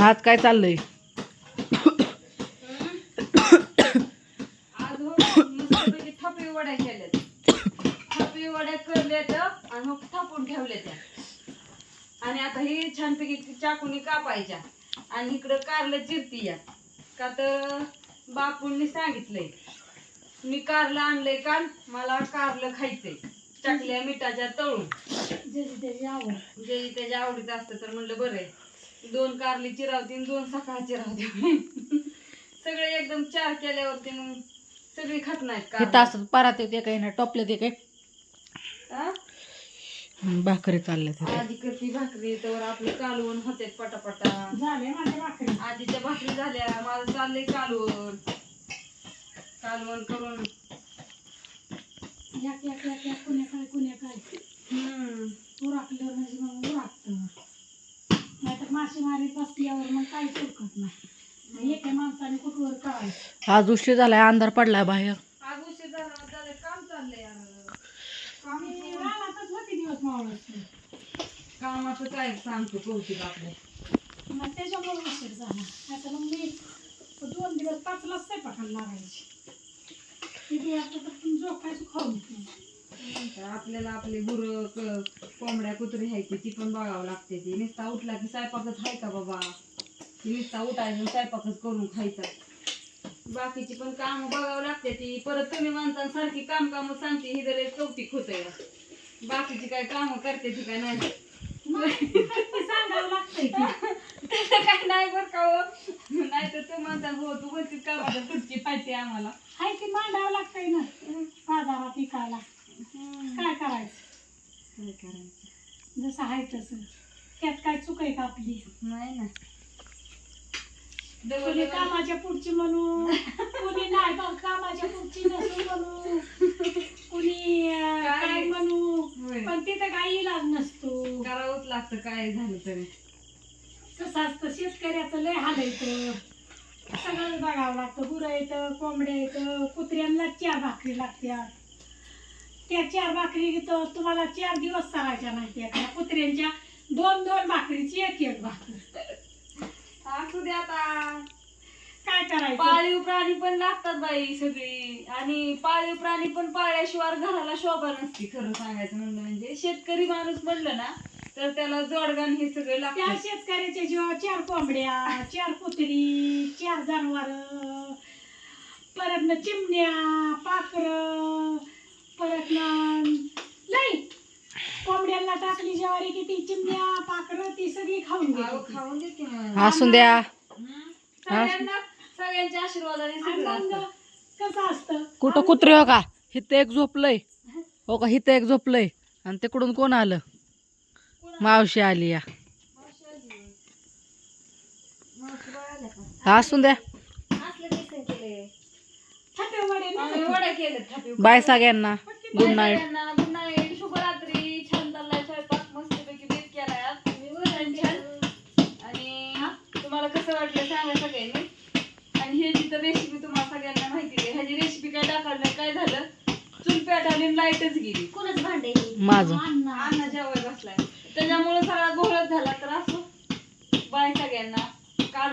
आज काय चाललंय? आज हो थापी वड्या केल्यात. थापी वड्या करल्यात आणि मग थापून ठेवल्या त्या. आणि आता ही छानपैकी चाकूनी कापायच्या. आणि इकडं कारलं चिरती या. का तर बापूंनी सांगितलंय मी कारलं आणलंय काल मला कारलं खायचंय. टाकल्या मिठाच्या तळून. ज्याची त्याची आवड. जे त्याच्या आवडीचं असतं तर म्हणलं बरं आहे. दोन कारली चिरावती आणि दोन सकाळ चिरावती. सगळे एकदम चार केल्यावरती मग सगळी खात नाहीत हे कारली. तास परात येते काही ना टोपले ते काय हा? भाकरी चालल्या आधी करती भाकरी तर आपलं कालवण होते पटापटा. झाले माझ्या भाकरी. आधीच्या भाकरी झाल्या माझं चाललंय कालवण. कालवण करून. एक एक कुण्या काय कुण्या काय नाही. आज उशीर झालाय अंधार पडलाय बाहेर. आज उशीर झाला झालं काम चाललंय यार. काम आम्ही रानातच होते दिवस मावळायचे कामाचं काय सांगतो कौशिक आपलं. मग त्याच्यामुळे उशीर झाला. मग मी दोन दिवस पाचला स्वयंपाकाला लागायची. झोपायचं खाऊन आपल्याला आपले गुरं कोंबड्या कुत्री आहेत ती पण बघावं लागते ती. नुसता उठला की स्वयंपाकच आहे का बाबा? नुसता उठायचं स्वयंपाकच करून खायचा. बाकीची पण काम बघावं लागते ती. परत तुम्ही माणसांसारखी काम काम सांगते ही जर कौतिक होतंय. बाकीची काय कामं करते ती काय नाही. सांगावं लागतंय तसं काय नाही बरं का हो. नाही तर तू म्हणता हो तू का माहिती आहे आम्हाला? हाय ती मांडावं लागतंय ना. बाजारात विकायला. काय करायचं? काय करायचं? जसं आहे तसं. त्यात काय चूक आहे का आपली? नाही ना. कुणी कामाच्या पुढची म्हणू कुणी नाही बा कामाच्या पुढची नसू म्हणू कुणी काय? म्हणू. पण तिथं काही इलाज नसतो. करावंच लागतं काय झालं तरी. कसं असतं शेतकऱ्याचं लय हाल येतं सगळं बघावं लागतं गुरं येतं कोंबड्या येतं कुत्र्यांना चार भाकरी लागत्या त्या चार भाकरी तर तुम्हाला चार दिवस चालायच्या नाही त्या कुत्र्यांच्या. दोन दोन भाकरीची एक एक भाकरी. असू दे आता. काय करायचं? पाळीव प्राणी पण लागतात बाई सगळी. आणि पाळीव प्राणी पण पाळल्याशिवाय घराला शोभा नसती खरं सांगायचं म्हणलं म्हणजे. शेतकरी माणूस म्हणलं ना तर त्याला जोडगण हे सगळे त्या शेतकऱ्याच्या जीवा चार कोंबड्या चार कुत्री चार जनावर परत न चिमण्या पाखर परत न कोंबड्यांना टाकली ज्वारी की ती चिमण्या पाखर ती सगळी खाऊन गेली खाऊन. असून द्या हम्म. सगळ्यांना सगळ्यांच्या आशीर्वादाने आणि सगळं मग असतं. कसं असतं? कुठं कुत्रे हो का? हिथं एक झोपलंय. हो का? हिथं एक झोपलंय. आणि तिकडून कोण आलं? मावशी आली या? असून द्या असलं केसन केलंय. थापे वडे आम्ही नाही वड्या केल्यात थापी. बाय सगळ्यांना. गुड नाईट सगळ्यांना. सगळ्यांनी आणि हे जिथं रेसिपी तुम्हाला सगळ्यांना माहिती आहे ह्याची रेसिपी काय दाखवलं काय झालं? चूल पेटावली लाईटच गेली. कोणच भांडे माझं. अन्न जेवाय बसलाय. त्याच्यामुळे सगळा घोळच झाला तर असो. बाय सगळ्यांना.